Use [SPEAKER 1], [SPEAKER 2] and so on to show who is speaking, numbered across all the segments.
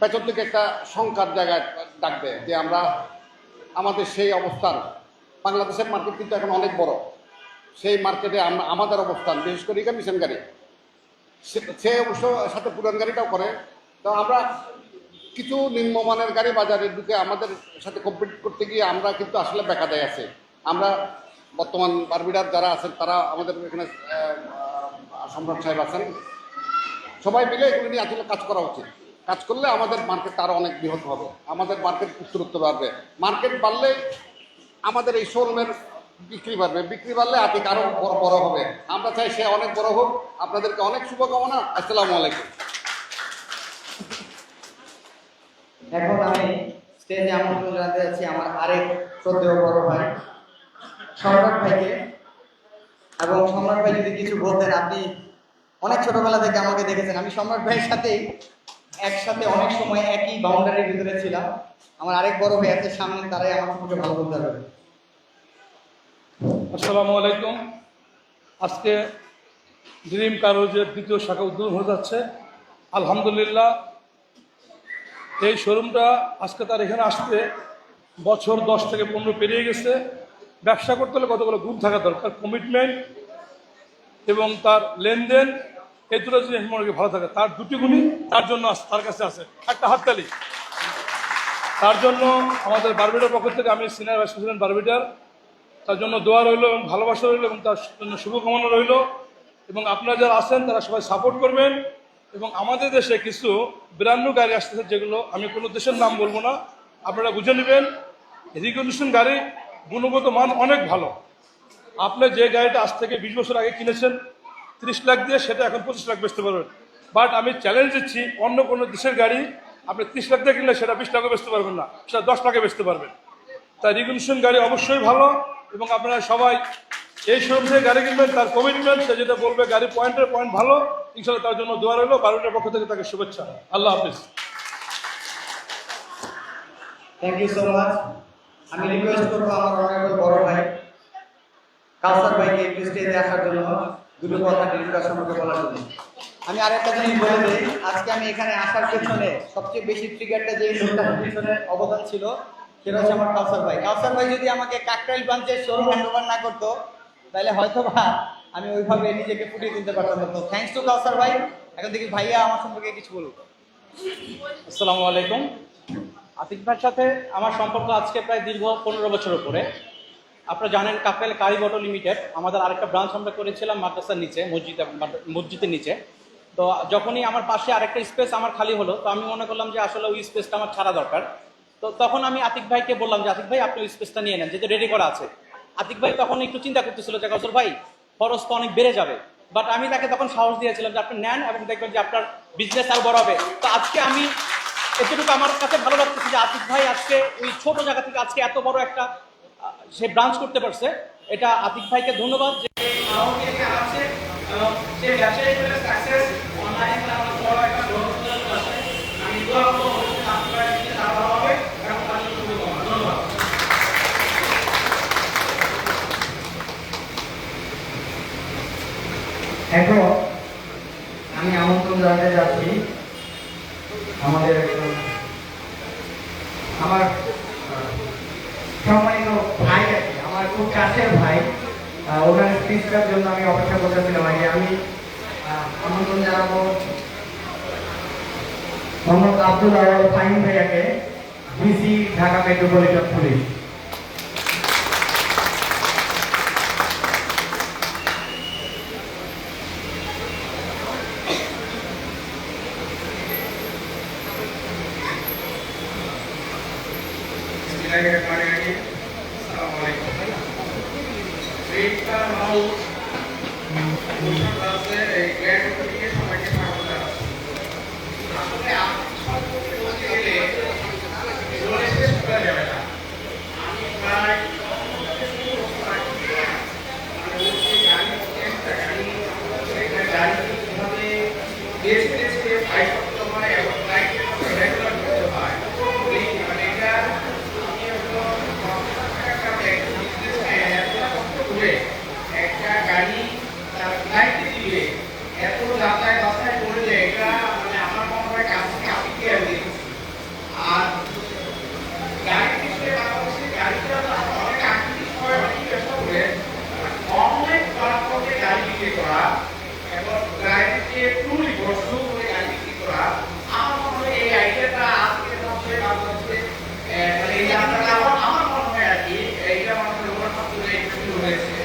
[SPEAKER 1] পেছন থেকে একটা শঙ্কার জায়গায় ডাকবে যে আমরা আমাদের সেই অবস্থান, বাংলাদেশের মার্কেট কিন্তু এখন অনেক বড়। সেই মার্কেটে আমাদের অবস্থান, বিশেষ করে ইকা মিশন গাড়ি। সে- অবশ্য সাথে পুরান গাড়িটাও করে। তো আমরা কিছু নিম্নমানের গাড়ি বাজারের দিকে আমাদের সাথে কম্পিট করতে গিয়ে আমরা কিন্তু আসলে বেকাদায় আছে। আমরা বর্তমান বারবিডার যারা আছেন, তারা আমাদের এখানে সম্রাট সাহেব আছেন। সবাই মিলে এগুলো নিয়ে আসলে কাজ করা উচিত। কাজ করলে আমাদের মার্কেট আরও অনেক বৃহৎ হবে। আমাদের মার্কেট উত্তরোত্ত বাড়বে। মার্কেট বাড়লে আমাদের এই শোরুমের বিক্রি বাড়বে। বিক্রি বাড়লে আতিক আরও বড় বড় হবে। আমরা চাই সে অনেক বড় হোক। আপনাদেরকে অনেক শুভকামনা। আসসালামু আলাইকুম।
[SPEAKER 2] এখন আমি স্টেজে আমন্ত্রণ জানাতে যাচ্ছি আমার আরেক শ্রদ্ধেয় বড় ভাই, সম্রাট ভাইকে। এবং সম্রাট ভাই যদি কিছু বলতেন, আপনি অনেক ছোটবেলা থেকে আমাকে দেখেছেন। আমি সম্রাট ভাইয়ের সাথেই একসাথে অনেক সময় একই বাউন্ডারির ভিতরে ছিলাম। আমার আরেক বড় ভাই আছে, সামনে তারাই আমার সম্পর্কে ভালো বলতে পারবে।
[SPEAKER 3] আসসালামু আলাইকুম। আজকে ড্রিম কারোজের দ্বিতীয় শাখা উদ্বোধন হয়ে যাচ্ছে। আলহামদুলিল্লাহ, এই শোরুমটা আজকে তার এখানে আসতে বছর দশ থেকে পনেরো পেরিয়ে গেছে। ব্যবসা করতে হলে কতগুলো গ্রুপ থাকা দরকার? কমিটমেন্ট এবং তার লেনদেন। এই দুটো জিনিস মনে ভালো থাকে। তার দুটি গুণই তার জন্য তার কাছে আছে। একটা হাততালি। তার জন্য আমাদের বারবিটার পক্ষ থেকে আমি সিনিয়র ভাইস প্রেসিডেন্ট বারবিটার। তার জন্য দোয়া রইল এবং ভালোবাসা রইল এবং তার জন্য শুভকামনা রইল। এবং আপনারা যারা আছেন, তারা সবাই সাপোর্ট করবেন। এবং আমাদের দেশে কিছু ব্র্যান্ড নিউ গাড়ি আসতেছে যেগুলো আমি কোনো দেশের নাম বলব না। আপনারা বুঝে নেবেন রিকন্ডিশন গাড়ি গুণগত মান অনেক ভালো। আপনি যে গাড়িটা আজ থেকে বিশ বছর আগে কিনেছেন ত্রিশ লাখ দিয়ে সেটা এখন পঁচিশ লাখ বেচতে পারবেন। বাট আমি চ্যালেঞ্জ দিচ্ছি, অন্য কোনো দেশের গাড়ি আপনি ত্রিশ লাখ দিয়ে কিনলে সেটা বিশ লাখে বেচতে পারবেন না, সেটা দশ লাখে বেচতে পারবেন। তাই রিকন্ডিশন গাড়ি অবশ্যই ভালো এবং আপনারা সবাই এই শোরুম থেকে গাড়ি কিনবেন, তার কমিটমেন্ট সে যেটা বলবে গাড়ি পয়েন্টের পয়েন্ট ভালো ইনশাল্লাহ তার জন্য দোয়া রইল বারোটার পক্ষ থেকে তাকে শুভেচ্ছা। আল্লাহ হাফিজ।
[SPEAKER 2] থ্যাংক ইউ সো মাচ আমি রিকোয়েস্ট করব আমার অনেক বড় ভাই কাউসার ভাইকে একটু স্টেজে আসার জন্য। দুটো কথা ডিজিটাল সম্পর্কে বলার জন্য। আমি আরেকটা জিনিস বলে দিই আজকে আমি এখানে আসার পেছনে সবচেয়ে বেশি ট্রিগারটা যে লোকটার পিছনে অবদান ছিল সেটা হচ্ছে আমার কাউসার ভাই। কাউসার ভাই যদি আমাকে কাকরাইল ব্রাঞ্চের শোরুম হ্যান্ডওভার না করতো তাহলে হয়তো বা আমি ওইভাবে নিজেকে ফুটিয়ে তুলতে পারতাম না। তো থ্যাংকস টু কাউসার ভাই এখন দেখি ভাইয়া আমার সম্পর্কে কিছু বলুক।
[SPEAKER 4] আসসালামু আলাইকুম। আতিক ভাইয়ের সাথে আমার সম্পর্ক আজকে প্রায় দীর্ঘ পনেরো বছর উপরে। আপনারা জানেন কাপেল কারিব অটো লিমিটেড, আমাদের আরেকটা ব্রাঞ্চ আমরা করেছিলাম মাদ্রাসার নিচে, মসজিদ মসজিদের নিচে। তো যখনই আমার পাশে আরেকটা স্পেস আমার খালি হলো, তো আমি মনে করলাম যে আসলে ওই স্পেসটা আমার ছাড়া দরকার। তো তখন আমি আতিক ভাইকে বললাম যে, আতিক ভাই, আপনি ওই স্পেসটা নিয়ে নেন যেহেতু রেডি করা আছে। আতিক ভাই তখন একটু চিন্তা করতেছিল যে গজল ভাই, খরচ তো অনেক বেড়ে যাবে। বাট আমি তাকে তখন সাহস দিয়েছিলাম যে, আপনি নেন এবং দেখবেন যে আপনার বিজনেস আরও বড় হবে। তো আজকে আমি এতটুকু আমার কাছে ভালো লাগতেছে যে, আতিক ভাই, আজকে ওই ছোট জায়গা থেকে আজকে এত বড় একটা সে ব্রাঞ্চ করতে পারছে। এটা আতিক ভাইকে ধন্যবাদ যে এখানে আমি
[SPEAKER 2] আমন্ত্রণ জানাতে যাচ্ছি আমাদের আমার সম্মানিত ভাই আমার খুব কাছের ভাই। ওনার স্পিচটার জন্য আমি অপেক্ষা করতেছিলাম আগে। আমি আমন্ত্রণ জানাব মোহাম্মদ আব্দুল আওয়াল ফাইন ভাইয়াকে ডিসি ঢাকা মেট্রোপলিটন পুলিশ।
[SPEAKER 5] কে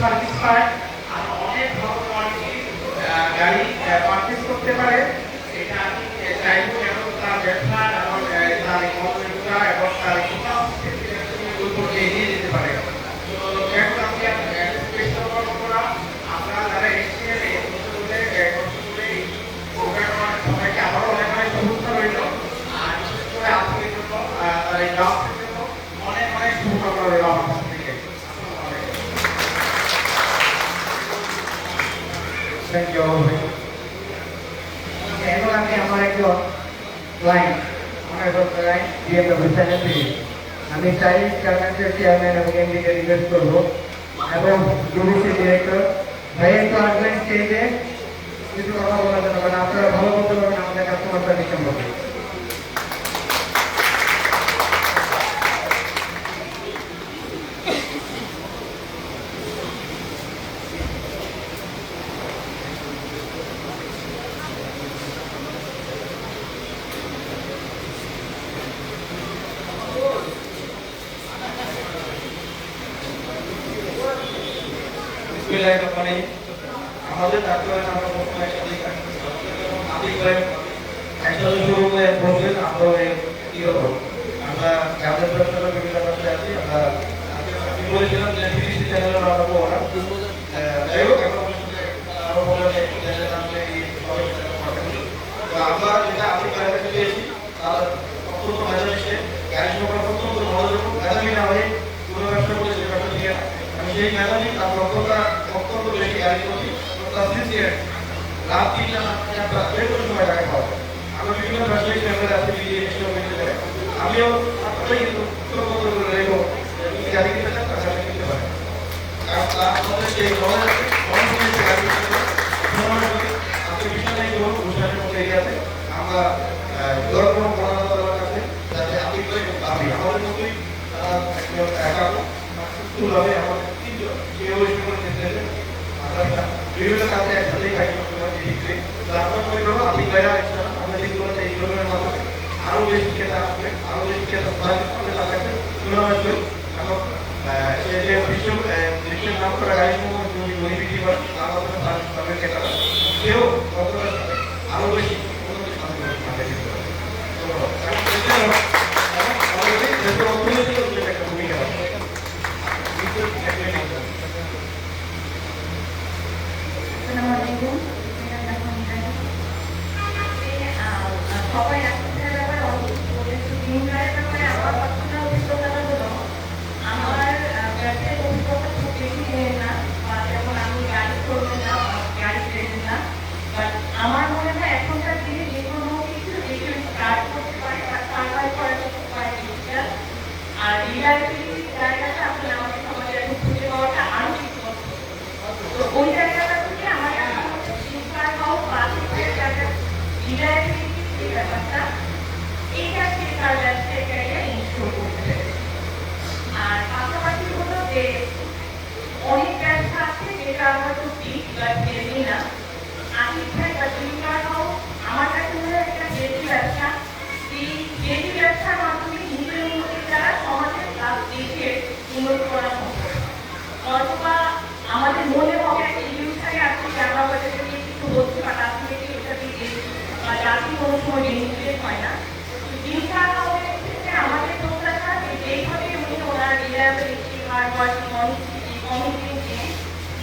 [SPEAKER 5] সার্ভিস পায়। আর অনেক ধরনের কোয়ালিটির গাড়ি পারচেস করতে পারে। আমি আমার
[SPEAKER 6] একজন আমি করব এবং ভাই তো আসবেন স্টেজে কিছু কথা বলার জন্য কারণ আপনারা ভালো করতে পারবেন আমাদের কাস্টমারটা সম্পর্কে
[SPEAKER 7] আমরা প্রথমে একসাথে আদি করে একসাথে শুরু করে বলবেন আমরা কি হব? আমরা যাদের ব্যবসা বিভিন্ন ব্যবসায় আছি, আমরা আমি অত্যন্ত গাড়ি অত্যন্ত ভালো মেধাবী না হয়ে কোনো ব্যবসা করে সে ব্যবসা নিয়ে আমি সেই মেধাবী তার কোনো সময় টাকা পাবো আমরা বিভিন্ন ব্যবসায়িক চ্যানেলে আছে আপনি যাতে আপনি আমি আমাদের মতোই একা সুস্থভাবে আমাদের তিনজন। কেউ এসে করে যেতে দেবে আমরা বিভিন্ন কাজে একসাথেই কাজ করতে পারি ডিগ্রি তো আপনার করব আপনি বাইরে আসছেন আমরা যেগুলো এই ধরনের মাধ্যমে আরও বেশি খেতে আসবে আরও বেশি খেতে সাথে তাদেরকে তুলনা আসবে এবং বিশ্ব বিশ্বের নাম করা গাড়ি সমূহ যদি গরিবী জীবন আমাদের তাদের খেতে কেউ কতটা আরও বেশি করতে ধন্যবাদ। এবং এছাড়াও এবং আমাদের দেশের অর্থনৈতিক যে একটা ভূমিকা আছে
[SPEAKER 8] আসসালামু আলাইকুম সবাই একসাথে ব্যাপারে অনেক বলেছে দিনকারের ব্যাপারে আমার পার্সোনাল অভিজ্ঞতাটা হলো আমার ব্যবসায়িক অভিজ্ঞতা খুব বেশি নেই না বা যেমন আমি গাড়ি করব না বা গাড়ি ট্রেন না বাট আমার মনে হয় এখনকার দিনে যে কোনো কিছু যে কেউ স্টার্ট করতে পারে বা সার্ভাইভ করা যেতে পারে ডিজিটাল আর রিলায়েবিলিটির জায়গাটা আসলে আমাদের সমাজে এখন খুঁজে পাওয়াটা আরও কিছু কষ্ট তো ওই জায়গাটা থেকে আমার এখন হচ্ছে শিক্ষার হোক বা শিক্ষার জায়গা রিলায়েবিলিটি যে ব্যাপারটা এইটা সে তার ব্যবসায়িক জায়গায় ইনস্টল করতে পেরেছে আর পাশাপাশি হলো যে অনেক ব্যবসা আছে যেটা আমরা তো ঠিক বা জেনি না আশিক ভাই বা শিক্ষার হোক আমার কাছে মনে হয় একটা জেনি ব্যবসা এই জেনি ব্যবসার মাধ্যমে নিজের উন্নতির দ্বারা সমাজের লাভ দেশের উন্নতি করা সম্ভব অথবা আমাদের মনে হবে একটা ইলিউশনে আছে যে আমরা হয়তো এটা দিয়ে কিছু বলছি বা তার থেকে কি এটা দিয়ে বা কোনো হয় না। আমাদের যে যেইভাবে উনি ওনার reliability hard working honesty committing যে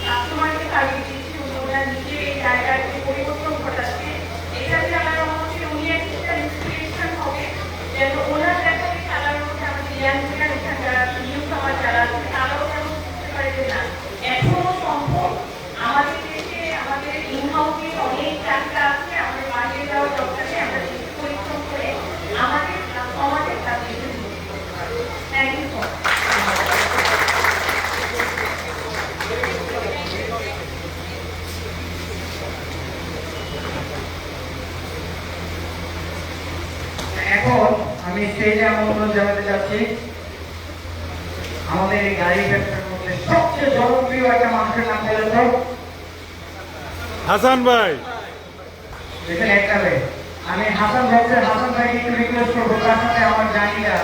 [SPEAKER 8] কাস্টমারকে সার্ভিস দিচ্ছে ওনার নিজের এই জায়গায় পরিবর্তন ঘটাচ্ছে এটা যে আমার মনে হচ্ছে উনি একটা ইন্সপিরেশন হবে যেন ওনার দেখাতে খেলার মধ্যে আমাদের ইয়াং জেনারেশন যারা নিউ সমাজ যারা আছে তারাও যেন বুঝতে পারে যে না এখনও সম্ভব আমাদের দেশে আমাদের ইনহাউসে অনেক চাকরি আছে আমাদের বাইরে যাওয়ার দরকার নেই আমরা দেশে পরিশ্রম করে আমাদের সমাজের কাছে থ্যাংক ইউ সো মাচ
[SPEAKER 6] এখন আমি স্টেজে জানাতে চাচ্ছি আমাদের এই গাড়ি ব্যবসার মধ্যে সবচেয়ে জনপ্রিয় একটা মানুষের নাম তো
[SPEAKER 9] হাসান ভাই।
[SPEAKER 6] এখানে একটা
[SPEAKER 5] আমি হাসান ভক্তের হাসান ভাইকে একটু রিকোয়েস্ট করব তার সাথে আমার জানিটা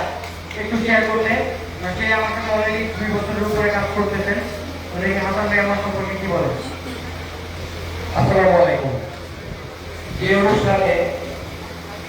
[SPEAKER 5] একটু শেয়ার করতে। সে আমার সাথে অলরেডি দুই বছরের উপরে কাজ করতেছেন। হাসান ভাই আমার সম্পর্কে কি বলেন
[SPEAKER 10] আসসালামু আলাইকুম। যে অনুষ্ঠানে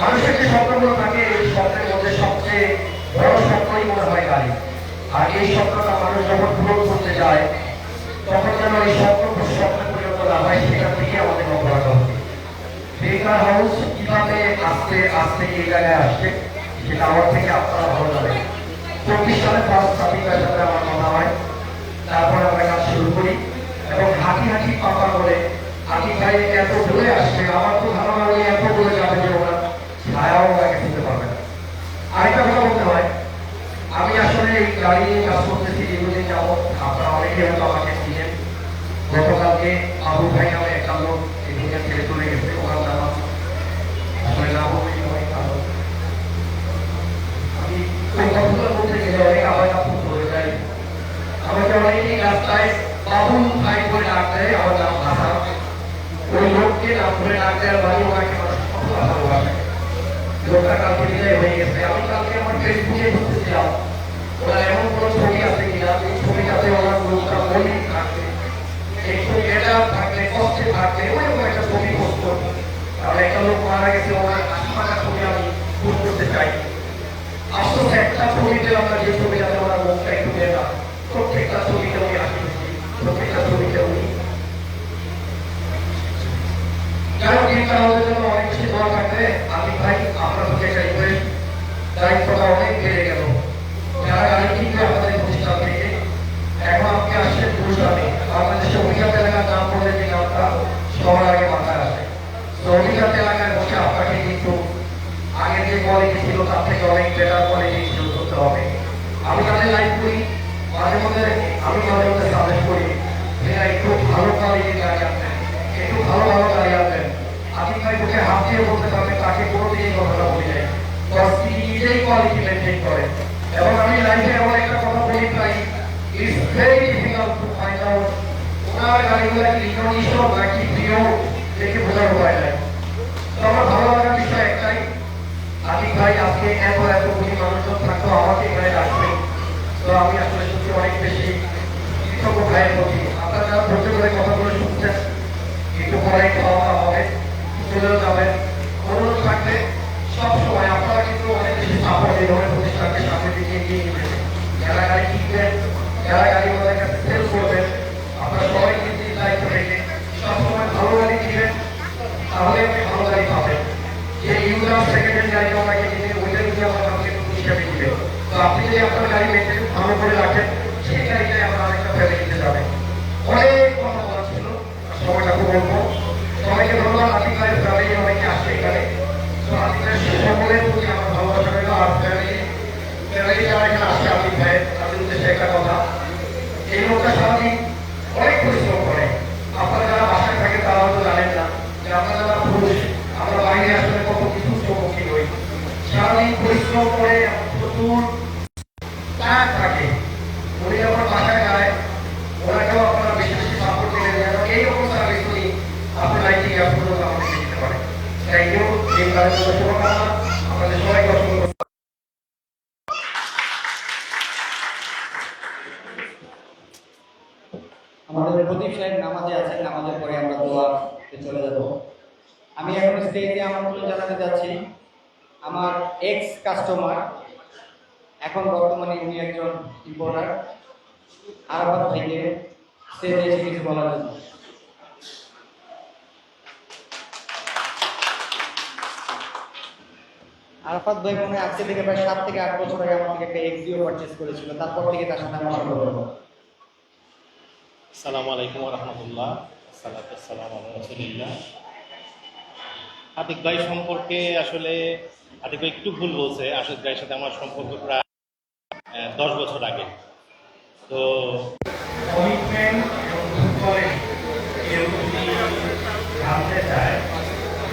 [SPEAKER 10] মানুষের যে স্বপ্নগুলো থাকে, এই স্বপ্নের মধ্যে সবচেয়ে বড় স্বপ্নই মনে হয় গাড়ি। আর এই স্বপ্নটা মানুষ যখন পূরণ করতে যায়, তখন যেন এই স্বপ্ন স্বপ্নে পরিণত না হয় সেখান থেকে আমাদের রাখা উচিত বেকার হাউস কীভাবে আস্তে আস্তে এই জায়গায় আসছে সেটা আমার থেকে আপনারা ভালো জানেন। চব্বিশ সালে ফার্স্ট সাবিকার সাথে আমার কথা হয়। তারপর আমরা কাজ শুরু করি। এবং হাঁটি হাঁটি পাপা বলে হাঁটি ভাই এত দূরে আসছে আমার তো ধারণা উনি এত দূরে যাবে যে ওনার ছায়াও ওনাকে শুনতে পারবে না আরেকটা কথা বলতে হয় আমি আসলে এই গাড়ি নিয়ে কাজ করতেছি দীর্ঘদিন যাবৎ আপনারা অনেকেই হয়তো আমাকে চিনেন গতকালকে আবু ভাই নামে একটা লোক এই দুনিয়া ছেড়ে চলে গেছে ওনার নাম আসলে নাম অনেক অনেক ভালো আমি ওই কথাগুলো বলতে গেলে অনেক আবার আপন হয়ে যায় আমাকে অনেকেই রাস্তায় বাবুল ভাই করে ডাক দেয় আমার নাম ভাষা ওই লোককে নাম ধরে ডাক দেওয়ার বাড়ি ওনাকে মানুষ কত ভালোবাসে লোকটা কালকে বিদায় হয়ে গেছে আমি কালকে আমার ফেসবুকে ঢুকতেছিলাম ওনার এমন কোনো ছবি আছে কিনা এই ছবিটাতে ওনার লোকটা মলিন থাকবে একটু এটা থাকলে কষ্টে থাকলে ওইরকম একটা ছবি পোস্ট করব কারণ একটা লোক মারা গেছে ওনার হাসি মাখা ছবি আমি চাই আফসোস একটা ছবিতে আমরা যে ছবিটাতে ওনার মুখটা একটু বেরা প্রত্যেকটা ছবিতে উনি হাসি প্রত্যেকটা ছবিতে উনি। যাই হোক, এই কারণের জন্য অনেক বেশি দোয়া থাকবে। আমি ভাই, আপনার একটা রিকোয়েস্ট দায়িত্বটা অনেক বেড়ে গেল। যারা গাড়ি কিনবে আমাদের প্রতিষ্ঠান থেকে, এখন আপনি আসছেন গুরুগ্রামে বাংলাদেশে অভিজাত এলাকার নাম বলে যে নামটা সবার আগে মাথায় আসে তো অভিজাত এলাকায় বসে আপনাকে কিন্তু আগে যে কোয়ালিটি ছিল, তার থেকে অনেক বেটার কোয়ালিটি ইউজ করতে হবে। আমি তাদের লাইভ করি, মাঝে মধ্যে আমি মাঝে মধ্যে সাজেস্ট করি যে একটু ভালো কোয়ালিটির গাড়ি আনবেন, একটু ভালো ভালো গাড়ি আনবেন। আপনি ভাই তোকে হাত দিয়ে বলতে পারবেন তাকে কোনো এই কথাটা বলি যায় কারণ তিনি নিজেই কোয়ালিটি মেনটেন করেন। এবং আমি লাইফে এমন একটা কথা বলি প্রায় it's very difficult to find out ওনার গাড়িগুলো কি ইকোনমিশন নাকি প্রিয় দেখে বোঝার উপায় নাই। তো আমার ভালো আতিক ভাই আজকে এত এত কোটি মানুষজন থাকতো আমাকে এখানে ডাকবে তো আমি আসলে সত্যি অনেক বেশি কৃতজ্ঞ ভাইয়ের প্রতি। আপনারা যারা ধৈর্য করে কথাগুলো শুনছেন, একটু পরে খাওয়া হবে, চলেও যাবেন। অনুরোধ থাকবে সবসময় আপনারা কিন্তু অনেক বেশি সাপোর্ট এই ধরনের প্রতিষ্ঠানকে সামনে দিকে এগিয়ে নেবেন। যারা গাড়ি কিনবেন, যারা গাড়ি ওদের কাছে সেল করবেন, আপনারা সবাই কিন্তু দায়িত্ব রেখে সবসময় ভালো গাড়ি কিনবেন তাহলে আপনি ভালো গাড়ি পাবেন। যে সেকেন্ড হ্যান্ড গাড়ি আপনাকে কিনে ওইটা যদি আমার কাছে হিসাবে দিবে। তো আপনি যদি আপনার গাড়ি মেনটেন ভালো করে রাখেন, সেই গাড়িটাই আপনার আরেকটা ফ্যামিলিতে যাবে। অনেক কথা বলা ছিল সময়টা খুব অল্প। সবাইকে ধন্যবাদ ভাইয়ের ফ্যামিলি অনেকে আসছে এখানে। তো ভাইয়ের সকলের প্রতি আমার ভালোবাসা রইল আর ফ্যামিলি ফ্যামিলি যারা এখানে আসছে আতিক ভাইয়ের, তাদের উদ্দেশ্যে একটা কথা। এই লোকটা সারাদিন অনেক পরিশ্রম করে আপনারা যারা বাসায় থাকে তারা হয়তো জানেন না যে আমরা যারা পুরুষ আমরা বাইরে আসলে কত কিছু সম্মুখীন হই পরিশ্রম করে প্রচুর টায়ার থাকে উনি যখন বাসায় যায় ওনাকেও আপনারা বেশি সাপোর্ট দিলেন যেন এইরকম সার্ভিস উনি আপনার গ্যাপ পর্যন্ত আমাদের দিতে পারে থ্যাংক ইউ আপনাদের সবাইকে অসংখ্য
[SPEAKER 2] আমাদের প্রদীপ সাহেব নামাজে আছেন, নামাজের পরে আমরা দোয়াতে চলে যাব। আমি এখন স্টেজে আমন্ত্রণ জানাতে যাচ্ছি। আমার এক্স কাস্টমার এখন বর্তমানে উনি একজন ইম্পোর্টার আরাবাদ থেকে স্টেজে এসে কিছু বলার জন্য। আরাফাত ভাই মনে হয় আজকে থেকে প্রায় সাত থেকে আট বছর আগে আমার থেকে একটা এক্সিও পারচেস করেছিল, তারপর থেকে তার সাথে আমার সম্পর্ক
[SPEAKER 11] আসসালামু আলাইকুম রহমতুল্লাহ সালাম আল্লাহ রসুলিল্লাহ। আতিক ভাই সম্পর্কে আসলে আতিক একটু ভুল বলছে আশিস ভাইয়ের সাথে আমার সম্পর্ক প্রায় দশ বছর আগে। তো
[SPEAKER 9] কমিটমেন্ট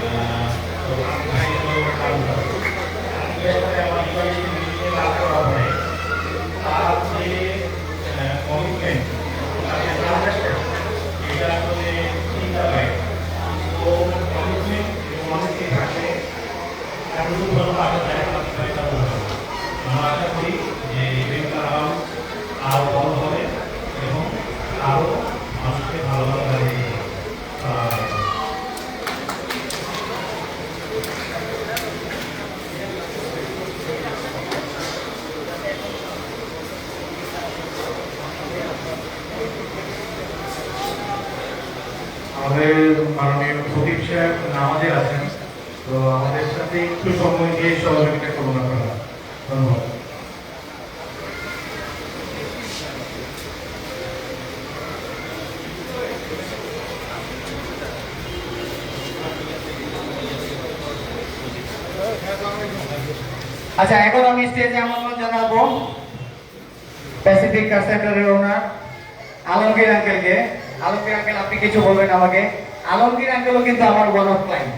[SPEAKER 9] আহ, তো আমি তো জানব। আজকের সাথে আমার ইকুয়ালিটি মিটিংয়ে কাজ করা হয় তার যে কমিটমেন্ট তার যে ট্রানজাকশন এটা আসলে চিন্তা হয় তো কমিটমেন্ট এবং অনেকে থাকে এতটুকু ভালো কাজে দেয় আমরা আশা করি যে ইভেন্টটা আরও বড় হবে এবং আরও মানুষকে ভালো ভালো গাড়ি করা হবে আমাদের মাননীয় প্রদীপ সাহেব নামাজে আছেন, তো আমাদের সাথে একটু সময় দিয়ে সহযোগিতা করুন আপনারা। ধন্যবাদ।
[SPEAKER 12] আচ্ছা এখন আমি স্টেজে আমন্ত্রণ জানাব। প্যাসিফিক কার সেন্টারের ওনার আলমগীর আঙ্কেলকে আলমগীর আঙ্কেল আপনি কিছু বলবেন আমাকে? আলমগীর আঙ্কেলও কিন্তু আমার one of client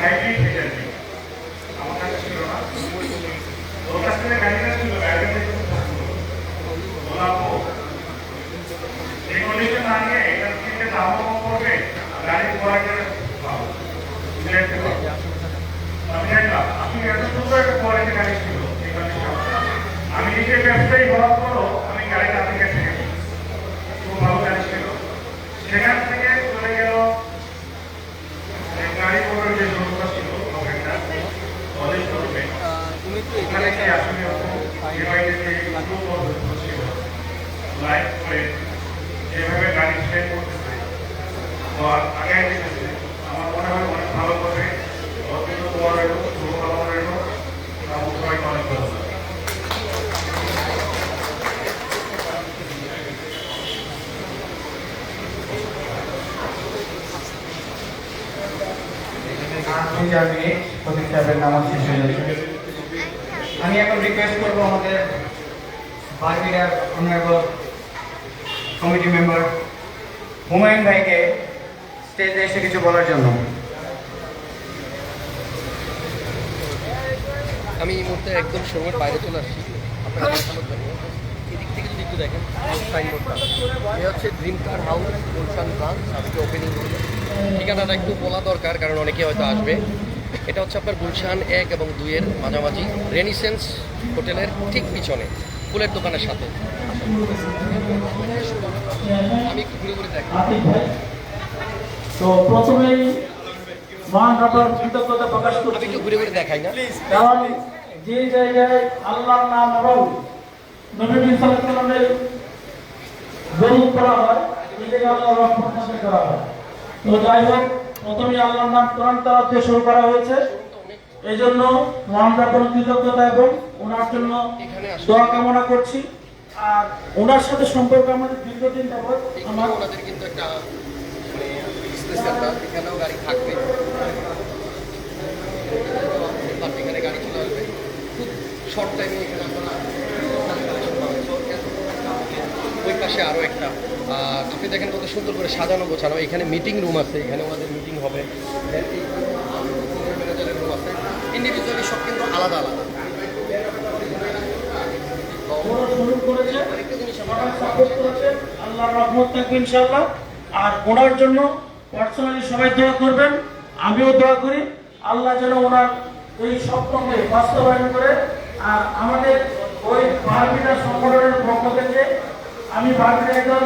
[SPEAKER 12] Tercih edeceğiz. নামাজ শেষ হয়ে যাচ্ছে আমি এখন রিকোয়েস্ট করব আমাদের বারবিরার অনারেবল কমিটি মেম্বার হুমায়ুন ভাইকে স্টেজে এসে কিছু বলার জন্য।
[SPEAKER 13] আমি এই মুহূর্তে একদম সময়ের বাইরে চলে আসছি। আপনারা এদিক থেকে যদি একটু দেখেন সাইনবোর্ডটা এ হচ্ছে dream car house Gulshan branch আজকে ওপেনিং ঠিকানাটা একটু বলা দরকার, কারণ অনেকে হয়তো আসবে। এটা হচ্ছে আপনার গুলশান এক এবং দুইয়ের মাঝামাঝি রেনিসেন্স হোটেলের ঠিক পিছনে ফুলের দোকানের সাথে। আমি একটু ঘুরে ঘুরে দেখি।
[SPEAKER 14] তো প্রথমেই মহান রবের কৃতজ্ঞতা প্রকাশ করছি।
[SPEAKER 13] একটু ঘুরে ঘুরে দেখাই না।
[SPEAKER 14] কারণ যে জায়গায় আল্লাহর নাম এবং নবী সাল্লামের গরু করা হয় সেই জায়গায় আল্লাহ রহমত করা হয়। তো যাই হোক প্রথমে আল্লাহর নাম কোরআন তালাত দিয়ে শুরু করা হয়েছে। এই জন্য মহান কৃতজ্ঞতা এবং ওনার জন্য দোয়া কামনা করছি। আর ওনার সাথে সম্পর্ক আমাদের দীর্ঘদিন যাবত আমার
[SPEAKER 13] ওনাদের কিন্তু একটা মানে এখানেও গাড়ি থাকবে। এখানে গাড়ি চলে আসবে। খুব শর্ট টাইমে এখানে আপনারা ওই একটা আপনি দেখেন কত সুন্দর করে সাজানো গোছানো। এখানে মিটিং রুম আছে এখানে ওনাদের মিটিং হবে। ম্যানেজারের রুম আছে। ইন্ডিভিজুয়ালি সব কিন্তু আলাদা আলাদা।
[SPEAKER 14] রহমত থাকবে ইনশাআল্লাহ। আর ওনার জন্য পার্সোনালি সবাই দোয়া করবেন। আমিও দোয়া করি। আল্লাহ যেন ওনার এই স্বপ্নকে বাস্তবায়ন করে। আর আমাদের ওই বারবিটা সংগঠনের পক্ষ থেকে আমি বারবিটা একজন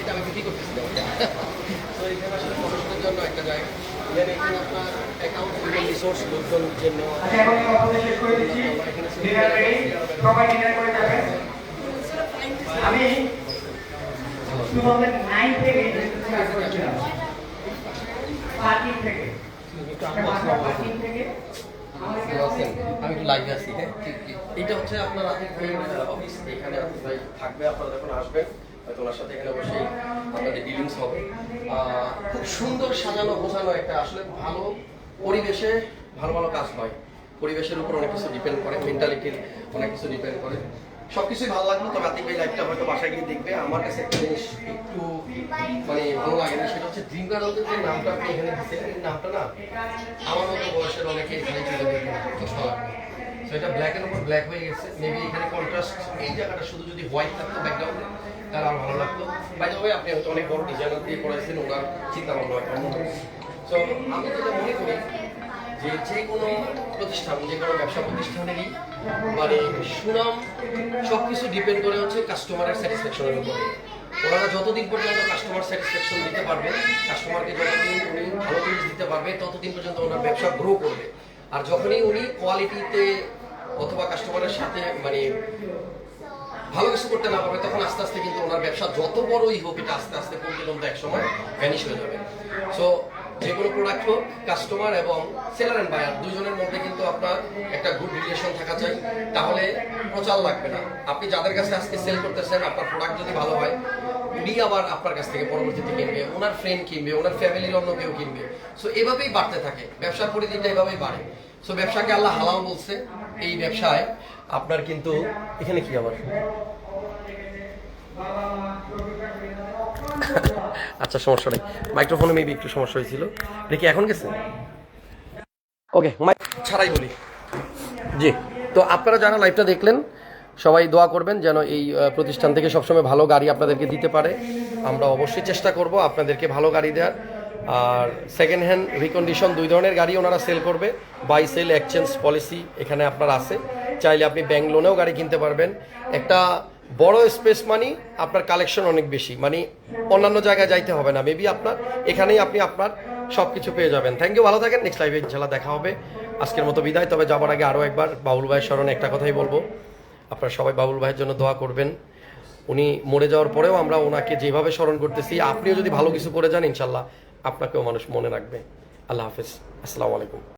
[SPEAKER 13] এটা আমি বিক্রি করতেছি না। তো ফটোশুটের জন্য একটা জায়গা দেন এখানে আপনার অ্যাকাউন্ট রিসোর্স লোকজন জন্য
[SPEAKER 2] আচ্ছা এখন আমি কথা শেষ করে দিচ্ছি। ডিনার রেডি সবাই ডিনার করে যাবেন আমি টু থাউজেন্ড নাইন থেকে। স্টার্ট করেছিলাম পার্কিং থেকে পার্কিং থেকে আমার এখানে
[SPEAKER 13] ভালো আছেন? আমি একটু লাইভে আছি হ্যাঁ? ঠিক ঠিক। হচ্ছে আপনার অফিস এখানে থাকবে আপনারা যখন আসবেন ওনার সাথে এখানে বসেই আপনাদের ডিলিংস হবে। খুব সুন্দর সাজানো গোছানো একটা আসলে ভালো পরিবেশে ভালো ভালো কাজ হয়। পরিবেশের উপর অনেক কিছু ডিপেন্ড করে মেন্টালিটির অনেক কিছু ডিপেন্ড করে। সবকিছুই ভালো লাগল, তবে আতিক ভাই লাইভটা হয়তো বাসায় গিয়ে দেখবে। আমার কাছে একটা জিনিস একটু মানে ভালো লাগে না, সেটা হচ্ছে ড্রিম গার্ডের যে নামটা আপনি এখানে এই নামটা না আমার মতো বয়সের অনেকে এখানে চলে দেখবে চশমা লাগবে সো এটা ব্ল্যাক এর উপর ব্ল্যাক হয়ে গেছে। মেবি এখানে কন্ট্রাস্ট এই জায়গাটা শুধু যদি হোয়াইট থাকতো ব্যাকগ্রাউন্ডে তাহলে আরও ভালো লাগতো। বাই দ্য ওয়ে আপনি হয়তো অনেক বড় ডিজাইনার দিয়ে করেছেন ওনার চিন্তা ভাবনা অন্য সো আমি যেটা মনে করি যে যে কোনো প্রতিষ্ঠান, যে কোনো ব্যবসা প্রতিষ্ঠানেরই মানে সুনাম সবকিছু ডিপেন্ড করে হচ্ছে কাস্টমারের স্যাটিসফ্যাকশনের উপরে। ওনারা যতদিন পর্যন্ত কাস্টমার স্যাটিসফ্যাকশন দিতে পারবে কাস্টমারকে যতদিন উনি ভালো জিনিস দিতে পারবে, ততদিন পর্যন্ত ওনার ব্যবসা গ্রো করবে। আর যখনই উনি কোয়ালিটিতে অথবা কাস্টমারের সাথে মানে ভালো কিছু করতে না পারবে, তখন আস্তে আস্তে কিন্তু ওনার ব্যবসা যত বড়ই হোক, এটা আস্তে আস্তে কমতে এক সময় ভ্যানিশ হয়ে যাবে। সো যে কোনো প্রোডাক্ট হোক কাস্টমার এবং সেলার অ্যান্ড বায়ার দুজনের মধ্যে কিন্তু আপনার একটা গুড রিলেশন থাকা চাই। তাহলে প্রচার লাগবে না। আপনি যাদের কাছে আজকে সেল করতেছেন, আপনার প্রোডাক্ট যদি ভালো হয়, উনি আবার আপনার কাছ থেকে পরবর্তীতে কিনবে, ওনার ফ্রেন্ড কিনবে, ওনার ফ্যামিলির অন্য কেউ কিনবে। সো এভাবেই বাড়তে থাকে। ব্যবসার পরিধিটা এভাবেই বাড়ে। সো ব্যবসাকে আল্লাহ হালাল বলছে, এই ব্যবসায় আপনার কিন্তু এখানে কি আবার? আচ্ছা সমস্যা নেই। মাইক্রোফোনে মেবি একটু সমস্যা হয়েছিল। এটা কি এখন গেছে? ওকে মাইক ছাড়াই বলি। জি। তো আপনারা যারা লাইভটা দেখলেন সবাই দোয়া করবেন যেন এই প্রতিষ্ঠান থেকে সবসময় ভালো গাড়ি আপনাদেরকে দিতে পারে। আমরা অবশ্যই চেষ্টা করব আপনাদেরকে ভালো গাড়ি দেওয়ার। আর সেকেন্ড হ্যান্ড রিকন্ডিশন দুই ধরনের গাড়ি ওনারা সেল করবে। বাই সেল এক্সচেঞ্জ পলিসি এখানে আপনার আছে। চাইলে আপনি ব্যাংক লোনেও গাড়ি কিনতে পারবেন। একটা বড় স্পেস মানি আপনার কালেকশন অনেক বেশি। মানে অন্যান্য জায়গায় যাইতে হবে না। মেবি আপনার, এখানেই আপনি আপনার সব কিছু পেয়ে যাবেন। থ্যাংক ইউ ভালো থাকেন। নেক্সট লাইভে ইনশাল্লাহ দেখা হবে। আজকের মতো বিদায়। তবে যাবার আগে আরও একবার বাবুল ভাইয়ের স্মরণে একটা কথাই বলব। আপনারা সবাই বাবুল ভাইয়ের জন্য দোয়া করবেন। উনি মরে যাওয়ার পরেও আমরা ওনাকে যেভাবে স্মরণ করতেছি, আপনিও যদি ভালো কিছু করে যান ইনশাল্লাহ আপনাকেও মানুষ মনে রাখবে। আল্লাহ হাফেজ। আসসালামু আলাইকুম।